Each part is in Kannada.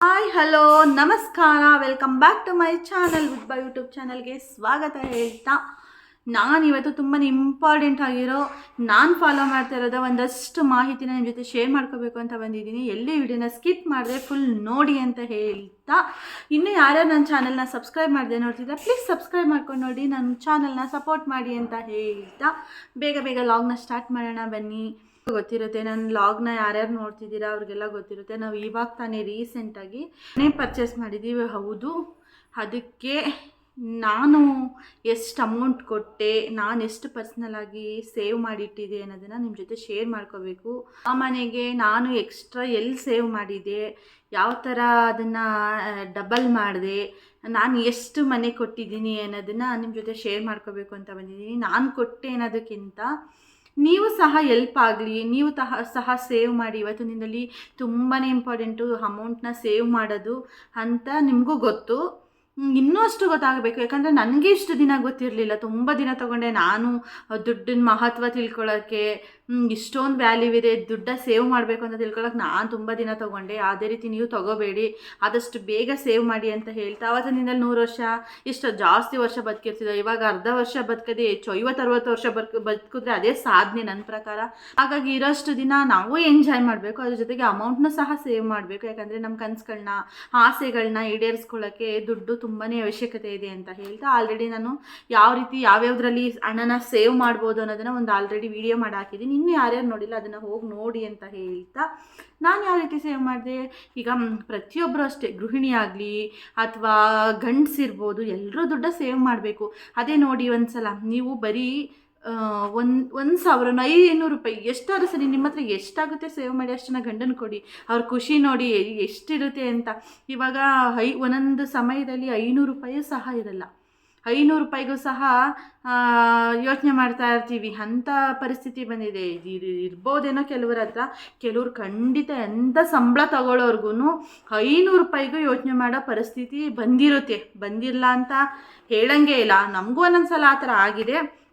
ಹಾಯ್ ಹಲೋ ನಮಸ್ಕಾರ welcome back to my channel by YouTube ಚಾನಲ್ಗೆ ಸ್ವಾಗತ ಹೇಳ್ತಾ. ನಾನು ಇವತ್ತು ತುಂಬಾ ಇಂಪಾರ್ಟೆಂಟ್ ಆಗಿರೋ, ನಾನು ಫಾಲೋ ಮಾಡ್ತಾ ಇರೋದ ಒಂದಷ್ಟು ಮಾಹಿತಿನ ನಿಮ್ಮ ಜೊತೆ ಶೇರ್ ಮಾಡ್ಕೋಬೇಕು ಅಂತ ಬಂದಿದ್ದೀನಿ. ಎಲ್ಲಿ ವಿಡಿಯೋನ ಸ್ಕಿಪ್ ಮಾಡಿದೆ ಫುಲ್ ನೋಡಿ ಅಂತ ಹೇಳ್ತಾ. ಇನ್ನೂ ಯಾರ್ಯಾರು ನನ್ನ ಚಾನಲ್ನ ಸಬ್ಸ್ಕ್ರೈಬ್ ಮಾಡಿದೆ ನೋಡ್ತಿದ್ದೆ ಪ್ಲೀಸ್ ಸಬ್ಸ್ಕ್ರೈಬ್ ಮಾಡ್ಕೊಂಡು ನೋಡಿ ನನ್ನ ಚಾನಲ್ನ ಸಪೋರ್ಟ್ ಮಾಡಿ ಅಂತ ಹೇಳ್ತಾ. ಬೇಗ ಬೇಗ ಲಾಗ್ನ ಸ್ಟಾರ್ಟ್ ಮಾಡೋಣ ಬನ್ನಿ. ಗೊತ್ತಿರುತ್ತೆ. ನನ್ನ ಲಾಗ್ನ ಯಾರ್ಯಾರು ನೋಡ್ತಿದ್ದೀರಾ ಅವ್ರಿಗೆಲ್ಲ ಗೊತ್ತಿರುತ್ತೆ. ನಾವು ಇವಾಗ ತಾನೇ ರೀಸೆಂಟಾಗಿ ಮನೆ ಪರ್ಚೇಸ್ ಮಾಡಿದ್ದೀವಿ ಹೌದು. ಅದಕ್ಕೆ ನಾನು ಎಷ್ಟು ಅಮೌಂಟ್ ಕೊಟ್ಟೆ, ನಾನು ಎಷ್ಟು ಪರ್ಸ್ನಲಾಗಿ ಸೇವ್ ಮಾಡಿಟ್ಟಿದೆ ಅನ್ನೋದನ್ನು ನಿಮ್ಮ ಜೊತೆ ಶೇರ್ ಮಾಡ್ಕೋಬೇಕು. ಆ ಮನೆಗೆ ನಾನು ಎಕ್ಸ್ಟ್ರಾ ಎಲ್ಲಿ ಸೇವ್ ಮಾಡಿದೆ, ಯಾವ ಥರ ಅದನ್ನು ಡಬಲ್ ಮಾಡಿದೆ, ನಾನು ಎಷ್ಟು ಮನೆ ಕೊಟ್ಟಿದ್ದೀನಿ ಅನ್ನೋದನ್ನು ನಿಮ್ಮ ಜೊತೆ ಶೇರ್ ಮಾಡ್ಕೋಬೇಕು ಅಂತ ಬಂದಿದ್ದೀನಿ. ನಾನು ಕೊಟ್ಟೆ ಅನ್ನೋದಕ್ಕಿಂತ ನೀವು ಸಹ ಎಲ್ಪ್ ಆಗಲಿ, ನೀವು ತಹ, ಸಹ ಸೇವ್ ಮಾಡಿ. ಇವತ್ತಿನ ದಿನದಲ್ಲಿ ತುಂಬಾ ಇಂಪಾರ್ಟೆಂಟು ಅಮೌಂಟ್ನ ಸೇವ್ ಮಾಡೋದು ಅಂತ ನಿಮಗೂ ಗೊತ್ತು. ಇನ್ನೂ ಅಷ್ಟು ಗೊತ್ತಾಗಬೇಕು. ಯಾಕಂದರೆ ನನಗೆ ಇಷ್ಟು ದಿನ ಗೊತ್ತಿರಲಿಲ್ಲ. ತುಂಬ ದಿನ ತಗೊಂಡೆ ನಾನು ದುಡ್ಡಿನ ಮಹತ್ವ ತಿಳ್ಕೊಳ್ಳೋಕ್ಕೆ ಇಷ್ಟೊಂದು ವ್ಯಾಲ್ಯೂ ಇದೆ, ದುಡ್ಡ ಸೇವ್ ಮಾಡಬೇಕು ಅಂತ ತಿಳ್ಕೊಳ್ಳೋಕೆ ನಾನು ತುಂಬ ದಿನ ತೊಗೊಂಡೆ. ಅದೇ ರೀತಿ ನೀವು ತಗೋಬೇಡಿ. ಆದಷ್ಟು ಬೇಗ ಸೇವ್ ಮಾಡಿ ಅಂತ ಹೇಳ್ತಾ ಆವತ್ತಿನ ದಿನದಲ್ಲಿ ನೂರು ವರ್ಷ, ಇಷ್ಟು ಜಾಸ್ತಿ ವರ್ಷ ಬದುಕಿರ್ತಿದ್ದೆ ಇವಾಗ ಅರ್ಧ ವರ್ಷ ಬದುಕದೆ ಹೆಚ್ಚು ಐವತ್ತು, ಅರವತ್ತು ವರ್ಷ ಬದುಕು, ಬದುಕಿದ್ರೆ ಅದೇ ಸಾಧನೆ ನನ್ನ ಪ್ರಕಾರ. ಹಾಗಾಗಿ ಇರೋಷ್ಟು ದಿನ ನಾವು ಎಂಜಾಯ್ ಮಾಡಬೇಕು, ಅದ್ರ ಜೊತೆಗೆ ಅಮೌಂಟ್ನ ಸಹ ಸೇವ್ ಮಾಡಬೇಕು. ಯಾಕಂದರೆ ನಮ್ಮ ಕನಸುಗಳನ್ನ ಆಸೆಗಳನ್ನ ಈಡೇರಿಸ್ಕೊಳ್ಳೋಕ್ಕೆ ದುಡ್ಡು ತುಂಬಾ ಅವಶ್ಯಕತೆ ಇದೆ ಅಂತ ಹೇಳ್ತಾ ಆಲ್ರೆಡಿ ನಾನು ಯಾವ ರೀತಿ, ಯಾವ್ಯಾವ್ದ್ರಲ್ಲಿ ಹಣನ ಸೇವ್ ಮಾಡ್ಬೋದು ಅನ್ನೋದನ್ನ ಒಂದು ಆಲ್ರೆಡಿ ವಿಡಿಯೋ ಮಾಡಿ ಹಾಕಿದ್ದೀನಿ. ಇನ್ನೂ ಯಾರ್ಯಾರು ನೋಡಿಲ್ಲ, ಅದನ್ನು ಹೋಗಿ ನೋಡಿ ಅಂತ ಹೇಳ್ತಾ ನಾನು ಯಾವ ರೀತಿ ಸೇವ್ ಮಾಡಿದೆ? ಈಗ ಪ್ರತಿಯೊಬ್ಬರು ಅಷ್ಟೇ, ಗೃಹಿಣಿ ಆಗಲಿ ಅಥವಾ ಗಂಡಸಿರ್ಬೋದು ಎಲ್ಲರೂ ದುಡ್ಡ ಸೇವ್ ಮಾಡಬೇಕು. ಅದೇ ನೋಡಿ ಒಂದ್ಸಲ, ನೀವು ಬರೀ ಒಂದು ಒಂದು ಸಾವಿರ ಐನೂರು ರೂಪಾಯಿ, ಎಷ್ಟಾದ್ರೂ ಸರಿ ನಿಮ್ಮ ಹತ್ರ ಎಷ್ಟಾಗುತ್ತೆ ಸೇವ್ ಮಾಡಿ ಅಷ್ಟನ್ನು ಗಂಡನ ಕೊಡಿ. ಅವ್ರ ಖುಷಿ ನೋಡಿ ಎಷ್ಟಿರುತ್ತೆ ಅಂತ. ಇವಾಗ ಐ ಒಂದೊಂದು ಸಮಯದಲ್ಲಿ ಐನೂರು ರೂಪಾಯಿ ಸಹ ಇರಲ್ಲ. ಐನೂರು ರೂಪಾಯಿಗೂ ಸಹ ಯೋಚನೆ ಮಾಡ್ತಾ ಇರ್ತೀವಿ. ಅಂಥ ಪರಿಸ್ಥಿತಿ ಬಂದಿದೆ. ಇದು ಇರ್ಬೋದೇನೋ ಕೆಲವ್ರ ಹತ್ರ. ಕೆಲವ್ರು ಖಂಡಿತ ಎಂಥ ಸಂಬಳ ತಗೊಳ್ಳೋರ್ಗು ಐನೂರು ರೂಪಾಯಿಗೂ ಯೋಚನೆ ಮಾಡೋ ಪರಿಸ್ಥಿತಿ ಬಂದಿರುತ್ತೆ. ಬಂದಿಲ್ಲ ಅಂತ ಹೇಳಂಗೆ ಇಲ್ಲ. ನಮಗೂ ಒಂದೊಂದು ಸಲ ಆ ಥರ ಆಗಿದೆ.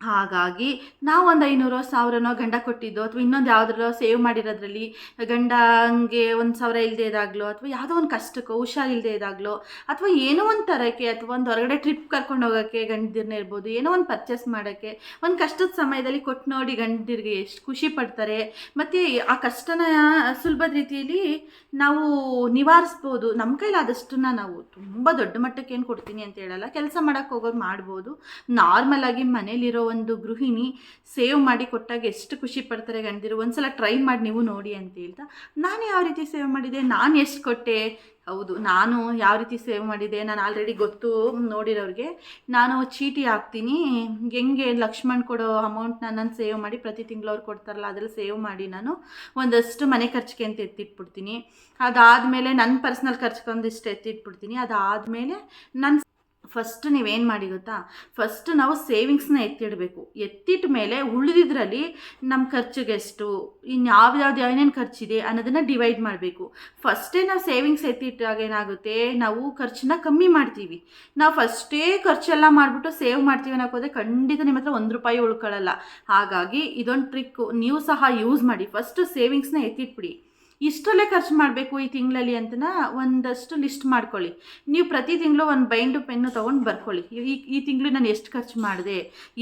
ಹಾಗಾಗಿ ನಾವು ಒಂದು ಐನೂರೋ ಸಾವಿರನೋ ಗಂಡ ಕೊಟ್ಟಿದ್ದೋ ಅಥವಾ ಇನ್ನೊಂದು ಯಾವುದ್ರಲ್ಲೋ ಸೇವ್ ಮಾಡಿರೋದ್ರಲ್ಲಿ ಗಂಡಂಗೆ ಒಂದು ಸಾವಿರ ಇಲ್ಲದೆ ಇದಾಗಲೋ ಅಥವಾ ಯಾವುದೋ ಒಂದು ಕಷ್ಟಕ್ಕೋ ಹುಷಾರಿಲ್ಲದೆ ಇದಾಗಲೋ ಅಥವಾ ಏನೋ ಒಂದು ಥರಕ್ಕೆ ಅಥವಾ ಒಂದು ಹೊರಗಡೆ ಟ್ರಿಪ್ ಕರ್ಕೊಂಡು ಹೋಗೋಕ್ಕೆ ಗಂಡದಿರ್ನೇ ಇರ್ಬೋದು, ಏನೋ ಒಂದು ಪರ್ಚೇಸ್ ಮಾಡೋಕ್ಕೆ, ಒಂದು ಕಷ್ಟದ ಸಮಯದಲ್ಲಿ ಕೊಟ್ಟು ನೋಡಿ ಗಂಡಿರಿಗೆ ಎಷ್ಟು ಖುಷಿ ಪಡ್ತಾರೆ. ಮತ್ತು ಆ ಕಷ್ಟನ ಸುಲಭದ ರೀತಿಯಲ್ಲಿ ನಾವು ನಿವಾರಿಸ್ಬೋದು. ನಮ್ಮ ಕೈಲಾದಷ್ಟನ್ನ ನಾವು ತುಂಬ ದೊಡ್ಡ ಮಟ್ಟಕ್ಕೆ ಏನು ಕೊಡ್ತೀನಿ ಅಂತ ಹೇಳಲ್ಲ. ಕೆಲಸ ಮಾಡೋಕ್ಕೆ ಹೋಗೋದು ಮಾಡ್ಬೋದು. ನಾರ್ಮಲ್ ಆಗಿ ಮನೇಲಿರೋ ಒಂದು ಗೃಹಿಣಿ ಸೇವ್ ಮಾಡಿ ಕೊಟ್ಟಾಗ ಎಷ್ಟು ಖುಷಿ ಪಡ್ತಾರೆ ಗಂಡಿರು. ಒಂದ್ಸಲ ಟ್ರೈ ಮಾಡಿ ನೀವು ನೋಡಿ ಅಂತ ಹೇಳ್ತಾ, ನಾನು ಯಾವ ರೀತಿ ಸೇವ್ ಮಾಡಿದೆ? ನಾನು ಎಷ್ಟು ಕೊಟ್ಟೆ? ಹೌದು, ನಾನು ಯಾವ ರೀತಿ ಸೇವ್ ಮಾಡಿದೆ? ನಾನು ಆಲ್ರೆಡಿ ಗೊತ್ತು ನೋಡಿರೋರಿಗೆ, ನಾನು ಚೀಟಿ ಹಾಕ್ತೀನಿ. ಹೆಂಗೆ ಲಕ್ಷ್ಮಣ್ ಕೊಡೋ ಅಮೌಂಟ್ನ ನಾನು ಸೇವ್ ಮಾಡಿ ಪ್ರತಿ ತಿಂಗಳು ಅವ್ರು ಕೊಡ್ತಾರಲ್ಲ, ಅದ್ರಲ್ಲಿ ಸೇವ್ ಮಾಡಿ ನಾನು ಒಂದಷ್ಟು ಮನೆ ಖರ್ಚಿಗೆ ಅಂತ ಎತ್ತಿಟ್ಬಿಡ್ತೀನಿ. ಅದಾದಮೇಲೆ ನನ್ನ ಪರ್ಸ್ನಲ್ ಖರ್ಚ್ಗೊಂದಿಷ್ಟು ಎತ್ತಿಟ್ಬಿಡ್ತೀನಿ. ಅದಾದಮೇಲೆ ನನ್ನ ಫಸ್ಟ್ ನೀವೇನು ಮಾಡಿ ಗೊತ್ತಾ? ಫಸ್ಟ್ ನಾವು ಸೇವಿಂಗ್ಸ್ನ ಎತ್ತಿಡಬೇಕು. ಎತ್ತಿಟ್ಟ ಮೇಲೆ ಉಳಿದಿದ್ರಲ್ಲಿ ನಮ್ಮ ಖರ್ಚಿಗೆ ಎಷ್ಟು? ಇನ್ನು ಯಾವ್ಯಾವ್ದು ಏನೇನು ಖರ್ಚಿದೆ ಅನ್ನೋದನ್ನು ಡಿವೈಡ್ ಮಾಡಬೇಕು. ಫಸ್ಟೇ ನಾವು ಸೇವಿಂಗ್ಸ್ ಎತ್ತಿಟ್ಟಾಗ ಏನಾಗುತ್ತೆ? ನಾವು ಖರ್ಚನ್ನ ಕಮ್ಮಿ ಮಾಡ್ತೀವಿ. ನಾವು ಫಸ್ಟೇ ಖರ್ಚೆಲ್ಲ ಮಾಡಿಬಿಟ್ಟು ಸೇವ್ ಮಾಡ್ತೀವಿ ಅನ್ನೋಕೋದ್ರೆ ಖಂಡಿತ ನಿಮ್ಮ ಹತ್ರ ಒಂದು ರೂಪಾಯಿ ಉಳ್ಕೊಳ್ಳಲ್ಲ. ಹಾಗಾಗಿ ಇದೊಂದು ಟ್ರಿಕ್ಕು ನೀವು ಸಹ ಯೂಸ್ ಮಾಡಿ. ಫಸ್ಟು ಸೇವಿಂಗ್ಸ್ನ ಎತ್ತಿಟ್ಬಿಡಿ. ಇಷ್ಟರಲ್ಲೇ ಖರ್ಚು ಮಾಡಬೇಕು ಈ ತಿಂಗಳಲ್ಲಿ ಅಂತನ ಒಂದಷ್ಟು ಲಿಸ್ಟ್ ಮಾಡ್ಕೊಳ್ಳಿ. ನೀವು ಪ್ರತಿ ತಿಂಗಳು ಒಂದು ಬೈಂಡು ಪೆನ್ನು ತೊಗೊಂಡು ಬರ್ಕೊಳ್ಳಿ. ಈ ಈ ತಿಂಗಳು ನಾನು ಎಷ್ಟು ಖರ್ಚು ಮಾಡಿದೆ,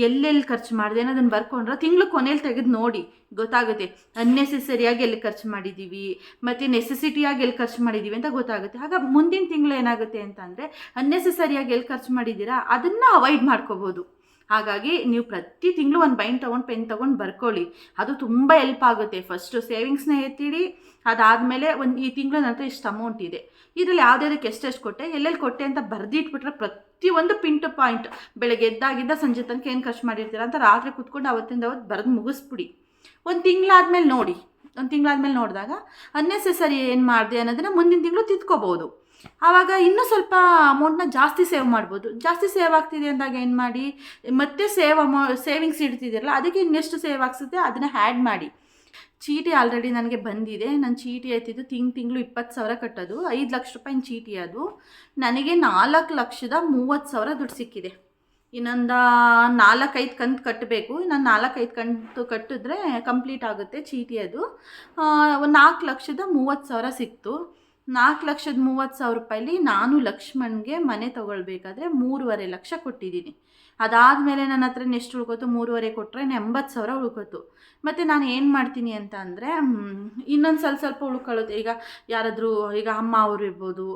ಎಲ್ಲೆಲ್ಲಿ ಖರ್ಚು ಮಾಡಿದೆ ಅನ್ನೋದನ್ನು ಬರ್ಕೊಂಡ್ರೆ ತಿಂಗಳು ಕೊನೆಯಲ್ಲಿ ತೆಗೆದು ನೋಡಿ. ಗೊತ್ತಾಗುತ್ತೆ. ಅನ್ನೆಸೆಸರಿಯಾಗಿ ಎಲ್ಲಿ ಖರ್ಚು ಮಾಡಿದ್ದೀವಿ ಮತ್ತು ನೆಸೆಸಿಟಿಯಾಗಿ ಎಲ್ಲಿ ಖರ್ಚು ಮಾಡಿದ್ದೀವಿ ಅಂತ ಗೊತ್ತಾಗುತ್ತೆ. ಆಗ ಮುಂದಿನ ತಿಂಗಳು ಏನಾಗುತ್ತೆ ಅಂತಂದರೆ ಅನ್ನೆಸೆಸರಿಯಾಗಿ ಎಲ್ಲಿ ಖರ್ಚು ಮಾಡಿದ್ದೀರಾ, ಅದನ್ನು ಅವಾಯ್ಡ್ ಮಾಡ್ಕೋಬೋದು. ಹಾಗಾಗಿ ನೀವು ಪ್ರತಿ ತಿಂಗಳು ಒಂದು ಬೈಂಡ್ ತೊಗೊಂಡು ಪೆನ್ ತೊಗೊಂಡು ಬರ್ಕೊಳ್ಳಿ. ಅದು ತುಂಬ ಹೆಲ್ಪ್ ಆಗುತ್ತೆ. ಫಸ್ಟು ಸೇವಿಂಗ್ಸ್ನ ಎತ್ತಿಡಿ, ಅದಾದಮೇಲೆ ಒಂದು ಈ ತಿಂಗಳು ನನ್ನ ಹತ್ರ ಇಷ್ಟು ಅಮೌಂಟ್ ಇದೆ. ಇದರಲ್ಲಿ ಯಾವುದ್ಯಾವ್ದಕ್ಕೆ ಎಷ್ಟೆಷ್ಟು ಕೊಟ್ಟೆ, ಎಲ್ಲೆಲ್ಲಿ ಕೊಟ್ಟೆ ಅಂತ ಬರೆದಿಟ್ಬಿಟ್ರೆ ಪ್ರತಿಯೊಂದು ಟು ಪಾಯಿಂಟ್ ಬೆಳಗ್ಗೆ ಎದ್ದಾಗಿದ್ದ ಸಂಜೆ ತನಕ ಏನು ಖರ್ಚು ಮಾಡಿರ್ತೀರ ಅಂತ ರಾತ್ರಿ ಕುತ್ಕೊಂಡು ಅವತ್ತಿಂದ ಅವತ್ತು ಬರೆದು ಮುಗಿಸ್ಬಿಡಿ. ಒಂದು ತಿಂಗಳಾದ್ಮೇಲೆ ನೋಡಿ, ಒಂದು ತಿಂಗಳಾದ್ಮೇಲೆ ನೋಡಿದಾಗ ಅನ್ನೆಸೆಸರಿ ಏನು ಮಾಡಿದೆ ಅನ್ನೋದನ್ನು ಮುಂದಿನ ತಿಂಗಳು ತಿದ್ಕೋಬೋದು. ಆವಾಗ ಇನ್ನೂ ಸ್ವಲ್ಪ ಅಮೌಂಟ್ನ ಜಾಸ್ತಿ ಸೇವ್ ಮಾಡ್ಬೋದು. ಜಾಸ್ತಿ ಸೇವ್ ಆಗ್ತಿದೆ ಅಂದಾಗ ಏನು ಮಾಡಿ, ಮತ್ತೆ ಸೇವ್ ಅಮೌ ಸೇವಿಂಗ್ಸ್ ಇಡ್ತಿದ್ದೀರಲ್ಲ, ಅದಕ್ಕೆ ಇನ್ನೆಷ್ಟು ಸೇವ್ ಆಗ್ಸುತ್ತೆ ಅದನ್ನು ಹ್ಯಾಡ್ ಮಾಡಿ. ಚೀಟಿ ಆಲ್ರೆಡಿ ನನಗೆ ಬಂದಿದೆ. ನನ್ನ ಚೀಟಿ ಆಯ್ತಿದ್ದು ತಿಂಗ್, ತಿಂಗಳು ಇಪ್ಪತ್ತು ಸಾವಿರ ಕಟ್ಟೋದು. ಐದು ಲಕ್ಷ ರೂಪಾಯಿನ ಚೀಟಿ ಅದು. ನನಗೆ ನಾಲ್ಕು ಲಕ್ಷದ ಮೂವತ್ತು ಸಾವಿರ ದುಡ್ಡು ಸಿಕ್ಕಿದೆ. ಇನ್ನೊಂದು ನಾಲ್ಕೈದು ಕಂತು ಕಟ್ಟಬೇಕು ನಾನು ನಾಲ್ಕೈದು ಕಂತು ಕಟ್ಟಿದ್ರೆ ಕಂಪ್ಲೀಟ್ ಆಗುತ್ತೆ ಚೀಟಿ ಅದು. ನಾಲ್ಕು ಲಕ್ಷದ ಮೂವತ್ತು ಸಾವಿರ ಸಿಕ್ತು. ನಾಲ್ಕು ಲಕ್ಷದ ಮೂವತ್ತು ಸಾವಿರ ರೂಪಾಯಿಲಿ ನಾನು ಲಕ್ಷ್ಮಣ್ಗೆ ಮನೆ ತಗೊಳ್ಬೇಕಾದ್ರೆ ಮೂರುವರೆ ಲಕ್ಷ ಕೊಟ್ಟಿದ್ದೀನಿ. ಅದಾದಮೇಲೆ ನನ್ನ ಹತ್ರ ಎಷ್ಟು ಉಳ್ಕೋತು, ಮೂರುವರೆ ಕೊಟ್ಟರೆ ಎಂಬತ್ತು ಸಾವಿರ ಉಳ್ಕೋತು. ಮತ್ತು ನಾನು ಏನು ಮಾಡ್ತೀನಿ ಅಂತ ಅಂದರೆ ಇನ್ನೊಂದು ಸ್ವಲ್ಪ ಸ್ವಲ್ಪ ಉಳ್ಕೊಳ್ಳೋದು. ಈಗ ಯಾರಾದರೂ, ಈಗ ಅಮ್ಮ ಅವರು ಇರ್ಬೋದು,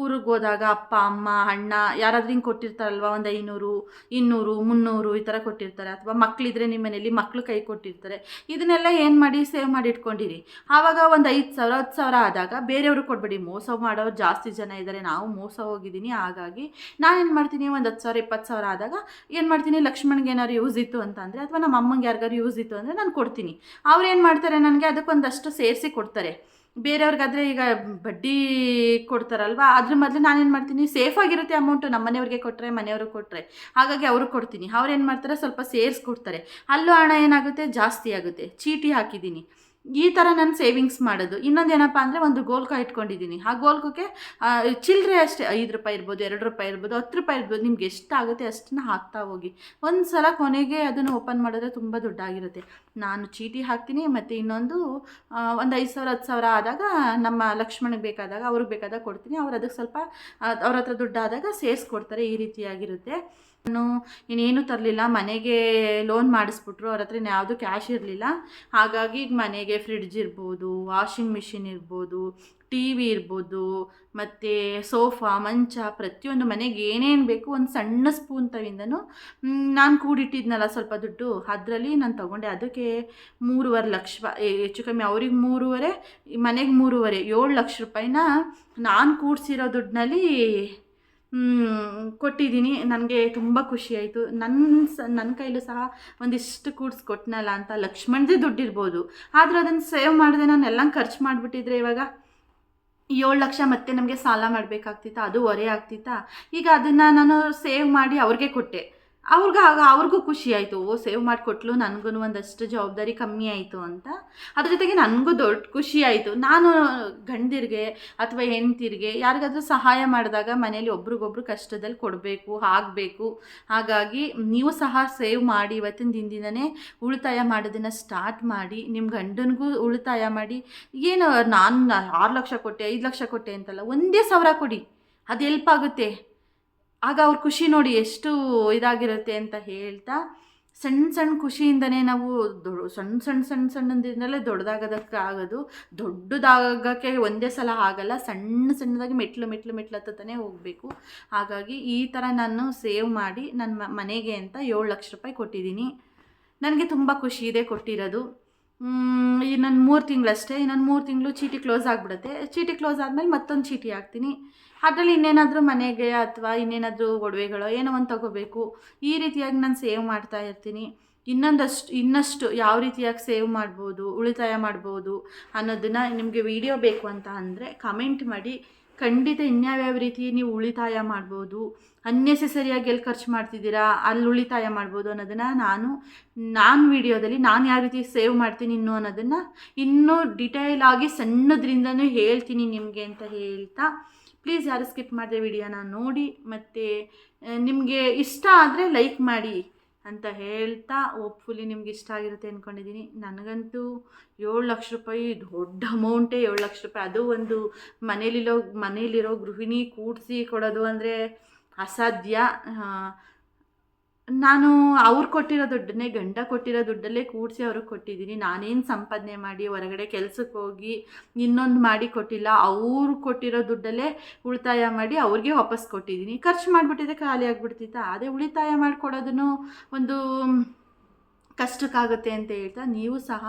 ಊರಿಗೆ ಹೋದಾಗ ಅಪ್ಪ, ಅಮ್ಮ, ಅಣ್ಣ ಯಾರಾದ್ರೂ ಹಿಂಗೆ ಕೊಟ್ಟಿರ್ತಾರಲ್ವ? ಒಂದು ಐನೂರು, ಇನ್ನೂರು, ಮುನ್ನೂರು ಈ ಥರ ಕೊಟ್ಟಿರ್ತಾರೆ. ಅಥವಾ ಮಕ್ಕಳಿದ್ರೆ ನಿಮ್ಮ ಮನೇಲಿ ಮಕ್ಕಳು ಕೈ ಕೊಟ್ಟಿರ್ತಾರೆ. ಇದನ್ನೆಲ್ಲ ಏನು ಮಾಡಿ ಸೇವ್ ಮಾಡಿ ಇಟ್ಕೊಂಡಿರಿ. ಆವಾಗ ಒಂದು ಐದು ಸಾವಿರ ಹತ್ತು ಸಾವಿರ ಆದಾಗ ಬೇರೆಯವ್ರಿಗೆ ಕೊಡಬೇಡಿ. ಮೋಸ ಮಾಡೋರು ಜಾಸ್ತಿ ಜನ ಇದ್ದಾರೆ ನಾವು ಮೋಸ ಹೋಗಿದ್ದೀನಿ ಹಾಗಾಗಿ ನಾನೇನು ಮಾಡ್ತೀನಿ? ಒಂದು ಹತ್ತು ಸಾವಿರ, ಇಪ್ಪತ್ತು ಸಾವಿರ ಆದಾಗ ಏನು ಮಾಡ್ತೀನಿ? ಲಕ್ಷ್ಮಣ್ಗೆ ಏನಾದ್ರು ಯೂಸ್ ಇತ್ತು ಅಂತ ಅಂದರೆ, ಅಥವಾ ನಮ್ಮ ಅಮ್ಮಂಗೆ ಯಾರಿಗಾರು ಯೂಸ್ ಇತ್ತು ಅಂದರೆ ನಾನು ಕೊಡ್ತೀನಿ. ಅವ್ರು ಏನು ಮಾಡ್ತಾರೆ ನನಗೆ ಅದಕ್ಕೊಂದಷ್ಟು ಸೇರಿಸಿ ಕೊಡ್ತಾರೆ. ಬೇರೆಯವ್ರಿಗಾದರೆ ಈಗ ಬಡ್ಡಿ ಕೊಡ್ತಾರಲ್ವ, ಅದ್ರ ಮೊದಲು ನಾನೇನು ಮಾಡ್ತೀನಿ? ಸೇಫ್ ಆಗಿರುತ್ತೆ ಅಮೌಂಟು ನಮ್ಮ ಮನೆಯವ್ರಿಗೆ ಕೊಟ್ಟರೆ ಮನೆಯವ್ರಿಗೆ ಕೊಟ್ಟರೆ ಹಾಗಾಗಿ ಅವ್ರಿಗೆ ಕೊಡ್ತೀನಿ. ಅವ್ರು ಏನು ಮಾಡ್ತಾರೆ? ಸ್ವಲ್ಪ ಸೇರಿಸ್ಕೊಡ್ತಾರೆ ಅಲ್ಲೂ ಹಣ ಏನಾಗುತ್ತೆ? ಜಾಸ್ತಿ ಆಗುತ್ತೆ. ಚೀಟಿ ಹಾಕಿದ್ದೀನಿ. ಈ ಥರ ನಾನು ಸೇವಿಂಗ್ಸ್ ಮಾಡೋದು. ಇನ್ನೊಂದು ಏನಪ್ಪ ಅಂದರೆ ಒಂದು ಗೋಲ್ಕ ಇಟ್ಕೊಂಡಿದ್ದೀನಿ. ಆ ಗೋಲ್ಕಕ್ಕೆ ಚಿಲ್ಲರೆ ಅಷ್ಟೇ, ಐದು ರೂಪಾಯಿ ಇರ್ಬೋದು, ಎರಡು ರೂಪಾಯಿ ಇರ್ಬೋದು, ಹತ್ತು ರೂಪಾಯಿ ಇರ್ಬೋದು, ನಿಮ್ಗೆ ಎಷ್ಟಾಗುತ್ತೆ ಅಷ್ಟನ್ನ ಹಾಕ್ತಾ ಹೋಗಿ. ಒಂದು ಸಲ ಕೊನೆಗೆ ಅದನ್ನು ಓಪನ್ ಮಾಡಿದ್ರೆ ತುಂಬ ದುಡ್ಡಾಗಿರುತ್ತೆ. ನಾನು ಚೀಟಿ ಹಾಕ್ತೀನಿ, ಮತ್ತು ಇನ್ನೊಂದು ಒಂದು ಐದು ಸಾವಿರ, ಹತ್ತು ಸಾವಿರ ಆದಾಗ ನಮ್ಮ ಲಕ್ಷ್ಮಣಿಗೆ ಬೇಕಾದಾಗ, ಅವ್ರಿಗೆ ಬೇಕಾದಾಗ ಕೊಡ್ತೀನಿ. ಅವ್ರು ಅದಕ್ಕೆ ಸ್ವಲ್ಪ ಅವ್ರ ಹತ್ರ ದುಡ್ಡಾದಾಗ ಸೇರಿಸ್ಕೊಡ್ತಾರೆ, ಈ ರೀತಿಯಾಗಿರುತ್ತೆ. ನಾನು ಇನ್ನೇನು ತರಲಿಲ್ಲ, ಮನೆಗೆ ಲೋನ್ ಮಾಡಿಸ್ಬಿಟ್ರು, ಅವ್ರ ಹತ್ರ ಯಾವುದು ಕ್ಯಾಶ್ ಇರಲಿಲ್ಲ. ಹಾಗಾಗಿ ಮನೆಗೆ ಫ್ರಿಡ್ಜ್ ಇರ್ಬೋದು ವಾಷಿಂಗ್ ಮಿಷಿನ್ ಇರ್ಬೋದು ಟಿ ವಿ ಇರ್ಬೋದು, ಮತ್ತು ಸೋಫಾ ಮಂಚ, ಪ್ರತಿಯೊಂದು ಮನೆಗೆ ಏನೇನು ಬೇಕು ಒಂದು ಸಣ್ಣ ಸ್ಪೂನ್ ತವಿಂದನೂ ನಾನು ಕೂಡಿಟ್ಟಿದ್ನಲ್ಲ ಸ್ವಲ್ಪ ದುಡ್ಡು, ಅದರಲ್ಲಿ ನಾನು ತೊಗೊಂಡೆ. ಅದಕ್ಕೆ ಮೂರುವರೆ ಲಕ್ಷ ಹೆಚ್ಚು ಕಮ್ಮಿ ಅವ್ರಿಗೆ ಮೂರುವರೆ, ಮನೆಗೆ ಮೂರುವರೆ, ಏಳು ಲಕ್ಷ ರೂಪಾಯಿನ ನಾನು ಕೂಡಿಸಿರೋ ದುಡ್ಡಿನಲ್ಲಿ ಕೊಟ್ಟಿದ್ದೀನಿ. ನನಗೆ ತುಂಬ ಖುಷಿಯಾಯಿತು ನನ್ನ ಸ ನನ್ನ ಕೈಲೂ ಸಹ ಒಂದಿಷ್ಟು ಕೂಡ್ಸ್ ಕೊಟ್ಟನಲ್ಲ ಅಂತ ಲಕ್ಷ್ಮಣದೇ ದುಡ್ಡಿರ್ಬೋದು. ಆದರೂ ಅದನ್ನು ಸೇವ್ ಮಾಡಿದೆ ನಾನು ಎಲ್ಲ ಖರ್ಚು ಮಾಡಿಬಿಟ್ಟಿದ್ರೆ ಇವಾಗ ಏಳು ಲಕ್ಷ ಮತ್ತೆ ನಮಗೆ ಸಾಲ ಮಾಡಬೇಕಾಗ್ತಿತ್ತಾ. ಅದು ಹೊರೆ ಆಗ್ತಿತ್ತಾ? ಈಗ ಅದನ್ನು ನಾನು ಸೇವ್ ಮಾಡಿ ಅವ್ರಿಗೆ ಕೊಟ್ಟೆ. ಅವ್ರಿಗೆ ಆಗ ಅವ್ರಿಗೂ ಖುಷಿ ಆಯಿತು, ಓ ಸೇವ್ ಮಾಡಿಕೊಟ್ಲು ನನಗೂ ಒಂದಷ್ಟು ಜವಾಬ್ದಾರಿ ಕಮ್ಮಿ ಆಯಿತು ಅಂತ. ಅದ್ರ ಜೊತೆಗೆ ನನಗೂ ದೊಡ್ಡ ಖುಷಿ ಆಯಿತು. ನಾನು ಗಂಡಿರಿಗೆ ಅಥವಾ ಹೆಂಡ್ತಿರಿಗೆ ಯಾರಿಗಾದ್ರೂ ಸಹಾಯ ಮಾಡಿದಾಗ ಮನೇಲಿ ಒಬ್ರಿಗೊಬ್ರು ಕಷ್ಟದಲ್ಲಿ ಕೊಡಬೇಕು, ಆಗಬೇಕು. ಹಾಗಾಗಿ ನೀವು ಸಹ ಸೇವ್ ಮಾಡಿ, ಇವತ್ತಿನ ದಿನದಿಂದನೇ ಉಳಿತಾಯ ಮಾಡೋದನ್ನು ಸ್ಟಾರ್ಟ್ ಮಾಡಿ ನಿಮ್ಮ ಗಂಡನಿಗೂ ಉಳಿತಾಯ ಮಾಡಿ. ಏನು ನಾನು ಆರು ಲಕ್ಷ ಕೊಟ್ಟೆ, ಐದು ಲಕ್ಷ ಕೊಟ್ಟೆ ಅಂತಲ್ಲ, ಒಂದೇ ಸಾವಿರ ಕೊಡಿ. ಅದು ಎಲ್ಪ್ ಆಗುತ್ತೆ. ಆಗ ಅವ್ರ ಖುಷಿ ನೋಡಿ ಎಷ್ಟು ಇದಾಗಿರುತ್ತೆ ಅಂತ ಹೇಳ್ತಾ ಸಣ್ಣ ಸಣ್ಣ ಖುಷಿಯಿಂದನೇ ನಾವು ದೊಡ್ಡ ಸಣ್ಣ ಸಣ್ಣ ಸಣ್ಣ ಸಣ್ಣದಿಂದಲೇ ದೊಡ್ಡದಾಗೋದಕ್ಕೆ ಆಗೋದು. ದೊಡ್ಡದಾಗೋಕ್ಕೆ ಒಂದೇ ಸಲ ಆಗಲ್ಲ, ಸಣ್ಣ ಸಣ್ಣದಾಗಿ ಮೆಟ್ಲು ಮೆಟ್ಲು ಮೆಟ್ಲು ಹತ್ತನೇ ಹೋಗಬೇಕು. ಹಾಗಾಗಿ ಈ ಥರ ನಾನು ಸೇವ್ ಮಾಡಿ ನನ್ನ ಮನೆಗೆ ಅಂತ ಏಳು ಲಕ್ಷ ರೂಪಾಯಿ ಕೊಟ್ಟಿದ್ದೀನಿ. ನನಗೆ ತುಂಬ ಖುಷಿ ಇದೆ ಕೊಟ್ಟಿರೋದು. ಈ ನನ್ನ ಮೂರು ತಿಂಗಳಷ್ಟೇ ಇನ್ನೊಂದು ಮೂರು ತಿಂಗಳು ಚೀಟಿ ಕ್ಲೋಸ್ ಆಗಿಬಿಡುತ್ತೆ. ಚೀಟಿ ಕ್ಲೋಸ್ ಆದಮೇಲೆ ಮತ್ತೊಂದು ಚೀಟಿ ಹಾಕ್ತೀನಿ. ಅದರಲ್ಲಿ ಇನ್ನೇನಾದರೂ ಮನೆಗೆ ಅಥವಾ ಇನ್ನೇನಾದರೂ ಒಡವೆಗಳೋ ಏನೋ ಒಂದು ತಗೋಬೇಕು. ಈ ರೀತಿಯಾಗಿ ನಾನು ಸೇವ್ ಮಾಡ್ತಾ ಇರ್ತೀನಿ. ಇನ್ನೊಂದಷ್ಟು, ಇನ್ನಷ್ಟು ಯಾವ ರೀತಿಯಾಗಿ ಸೇವ್ ಮಾಡ್ಬೋದು, ಉಳಿತಾಯ ಮಾಡ್ಬೋದು ಅನ್ನೋದನ್ನು ನಿಮಗೆ ವಿಡಿಯೋ ಬೇಕು ಅಂತ ಅಂದರೆ ಕಮೆಂಟ್ ಮಾಡಿ. ಖಂಡಿತ ಇನ್ಯಾವ್ಯಾವ ರೀತಿ ನೀವು ಉಳಿತಾಯ ಮಾಡ್ಬೋದು ಅನ್ನೆಸೆಸರಿಯಾಗಿ ಎಲ್ಲಿ ಖರ್ಚು ಮಾಡ್ತಿದ್ದೀರಾ, ಅಲ್ಲಿ ಉಳಿತಾಯ ಮಾಡ್ಬೋದು ಅನ್ನೋದನ್ನು ನಾನು ನಾನು ವಿಡಿಯೋದಲ್ಲಿ ನಾನು ಯಾವ ರೀತಿ ಸೇವ್ ಮಾಡ್ತೀನಿ ಇನ್ನು ಅನ್ನೋದನ್ನು ಇನ್ನೂ ಡಿಟೇಲ್ ಆಗಿ ಸಣ್ಣದ್ರಿಂದನೂ ಹೇಳ್ತೀನಿ ನಿಮಗೆ ಅಂತ ಹೇಳ್ತಾ ಪ್ಲೀಸ್ ಯಾರು ಸ್ಕಿಪ್ ಮಾಡಿದೆ ವಿಡಿಯೋನ ನೋಡಿ, ಮತ್ತು, ನಿಮಗೆ ಇಷ್ಟ ಆದರೆ ಲೈಕ್ ಮಾಡಿ. ಅಂತ ಹೇಳ್ತಾ ಹೋಪ್ಫುಲಿ ನಿಮ್ಗೆ ಇಷ್ಟ ಆಗಿರುತ್ತೆ ಅಂದ್ಕೊಂಡಿದ್ದೀನಿ ನನಗಂತೂ ಏಳು ಲಕ್ಷ ರೂಪಾಯಿ ದೊಡ್ಡ ಅಮೌಂಟೇ ಏಳು ಲಕ್ಷ ರೂಪಾಯಿ. ಅದು ಒಂದು ಮನೇಲಿರೋ ಮನೇಲಿರೋ ಗೃಹಿಣಿ ಕೂಡಿಸಿ ಕೊಡೋದು ಅಂದರೆ ಅಸಾಧ್ಯ. ನಾನು ಅವ್ರು ಕೊಟ್ಟಿರೋ ದುಡ್ಡನ್ನೇ, ಗಂಡ ಕೊಟ್ಟಿರೋ ದುಡ್ಡಲ್ಲೇ ಕೂಡಿಸಿ ಅವ್ರಿಗೆ ಕೊಟ್ಟಿದ್ದೀನಿ. ನಾನೇನು ಸಂಪಾದನೆ ಮಾಡಿ ಹೊರಗಡೆ ಕೆಲಸಕ್ಕೆ ಹೋಗಿ ಇನ್ನೊಂದು ಮಾಡಿ ಕೊಟ್ಟಿಲ್ಲ, ಅವರು ಕೊಟ್ಟಿರೋ ದುಡ್ಡಲ್ಲೇ ಉಳಿತಾಯ ಮಾಡಿ ಅವ್ರಿಗೆ ವಾಪಸ್ ಕೊಟ್ಟಿದ್ದೀನಿ. ಖರ್ಚು ಮಾಡಿಬಿಟ್ಟಿದ್ರೆ ಖಾಲಿ ಆಗಿಬಿಡ್ತಿತ್ತಾ? ಅದೇ ಉಳಿತಾಯ ಮಾಡಿಕೊಡೋದನ್ನು ಒಂದು ಕಷ್ಟಕ್ಕಾಗುತ್ತೆ ಅಂತ ಹೇಳ್ತಾ ನೀವು ಸಹ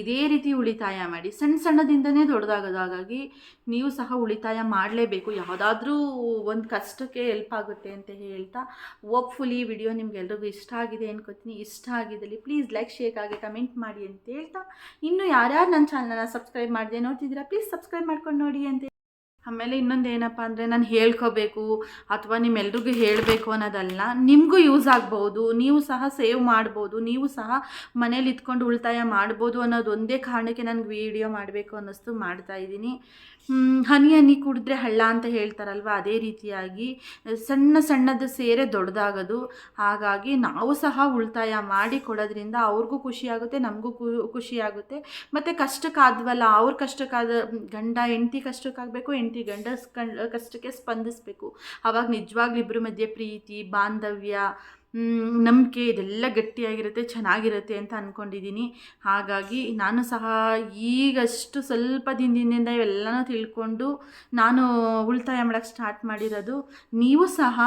ಇದೇ ರೀತಿ ಉಳಿತಾಯ ಮಾಡಿ ಸಣ್ಣ ಸಣ್ಣದಿಂದನೇ ದೊಡ್ಡದಾಗೋದು ಹಾಗಾಗಿ ನೀವು ಸಹ ಉಳಿತಾಯ ಮಾಡಲೇಬೇಕು. ಯಾವುದಾದ್ರೂ ಒಂದು ಕಷ್ಟಕ್ಕೆ ಹೆಲ್ಪ್ ಆಗುತ್ತೆ ಅಂತ ಹೇಳ್ತಾ ಹೋಪ್ಫುಲಿ ವಿಡಿಯೋ ನಿಮ್ಗೆಲ್ರಿಗೂ ಇಷ್ಟ ಆಗಿದೆ ಅನ್ಕೋತೀನಿ. ಇಷ್ಟ ಆಗಿದ್ದಲ್ಲಿ ಪ್ಲೀಸ್ ಲೈಕ್ ಶೇರ್ ಆಗಿ ಕಮೆಂಟ್ ಮಾಡಿ ಅಂತ ಹೇಳ್ತಾ. ಇನ್ನು ಯಾರ್ಯಾರು ನನ್ನ ಚಾನಲನ್ನ ಸಬ್ಸ್ಕ್ರೈಬ್ ಮಾಡಿದೆ ನೋಡ್ತಿದ್ದೀರಾ ಪ್ಲೀಸ್ ಸಬ್ಸ್ಕ್ರೈಬ್ ಮಾಡ್ಕೊಂಡು ನೋಡಿ ಅಂತ ಆಮೇಲೆ ಇನ್ನೊಂದು ಏನಪ್ಪ ಅಂದರೆ ನಾನು ಹೇಳ್ಕೋಬೇಕು ಅಥವಾ ನಿಮ್ಮೆಲ್ರಿಗೂ ಹೇಳಬೇಕು ಅನ್ನೋದಲ್ಲ, ನಿಮಗೂ ಯೂಸ್ ಆಗ್ಬೋದು, ನೀವು ಸಹ ಸೇವ್ ಮಾಡ್ಬೋದು, ನೀವು ಸಹ ಮನೇಲಿ ಇದ್ಕೊಂಡು ಉಳಿತಾಯ ಮಾಡ್ಬೋದು ಅನ್ನೋದು ಒಂದೇ ಕಾರಣಕ್ಕೆ ನನಗೆ ವೀಡಿಯೋ ಮಾಡಬೇಕು ಅನ್ನಿಸ್ತು ಮಾಡ್ತಾಯಿದ್ದೀನಿ ಹನಿ ಹನಿ ಕುಡಿದ್ರೆ ಹಳ್ಳ ಅಂತ ಹೇಳ್ತಾರಲ್ವ, ಅದೇ ರೀತಿಯಾಗಿ ಸಣ್ಣ ಸಣ್ಣದು ಸೇರೆ ದೊಡ್ಡದಾಗೋದು. ಹಾಗಾಗಿ ನಾವು ಸಹ ಉಳಿತಾಯ ಮಾಡಿ ಕೊಡೋದ್ರಿಂದ ಅವ್ರಿಗೂ ಖುಷಿಯಾಗುತ್ತೆ ನಮಗೂ ಖುಷಿಯಾಗುತ್ತೆ ಮತ್ತು ಕಷ್ಟಕ್ಕಾದ್ವಲ್ಲ, ಅವ್ರ ಕಷ್ಟಕ್ಕಾದ ಗಂಡ, ಹೆಂಡತಿ ಕಷ್ಟಕ್ಕಾಗಬೇಕು, ಹೆಂಡ್ತಿ ಹೆಂಡತಿ ಗಂಡ ಕಷ್ಟಕ್ಕೆ ಸ್ಪಂದಿಸಬೇಕು. ಆವಾಗ ನಿಜವಾಗ್ಲೂ ಇಬ್ಬರ ಮಧ್ಯೆ ಪ್ರೀತಿ, ಬಾಂಧವ್ಯ ನಂಬಿಕೆ ಇದೆಲ್ಲ ಗಟ್ಟಿಯಾಗಿರುತ್ತೆ, ಚೆನ್ನಾಗಿರುತ್ತೆ ಅಂತ ಅಂದ್ಕೊಂಡಿದ್ದೀನಿ ಹಾಗಾಗಿ ನಾನು ಸಹ ಈಗಷ್ಟು ಸ್ವಲ್ಪ ದಿನದಿಂದ ಇವೆಲ್ಲನೂ ತಿಳ್ಕೊಂಡು ನಾನು ಉಳಿತಾಯ ಮಾಡೋಕ್ಕೆ ಸ್ಟಾರ್ಟ್ ಮಾಡಿರೋದು. ನೀವು ಸಹ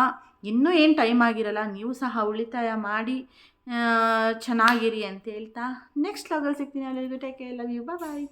ಇನ್ನೂ ಏನು ಟೈಮ್ ಆಗಿರಲ್ಲ, ನೀವು ಸಹ ಉಳಿತಾಯ ಮಾಡಿ ಚೆನ್ನಾಗಿರಿ ಅಂತ ಹೇಳ್ತಾ ನೆಕ್ಸ್ಟ್ ಲಾಗಲ್ಲಿ ಸಿಗ್ತೀನಿ. ಅಲ್ಲಿಗೂ ಟೇಕ್ ಲವ್ ಯು ಬಾಯ್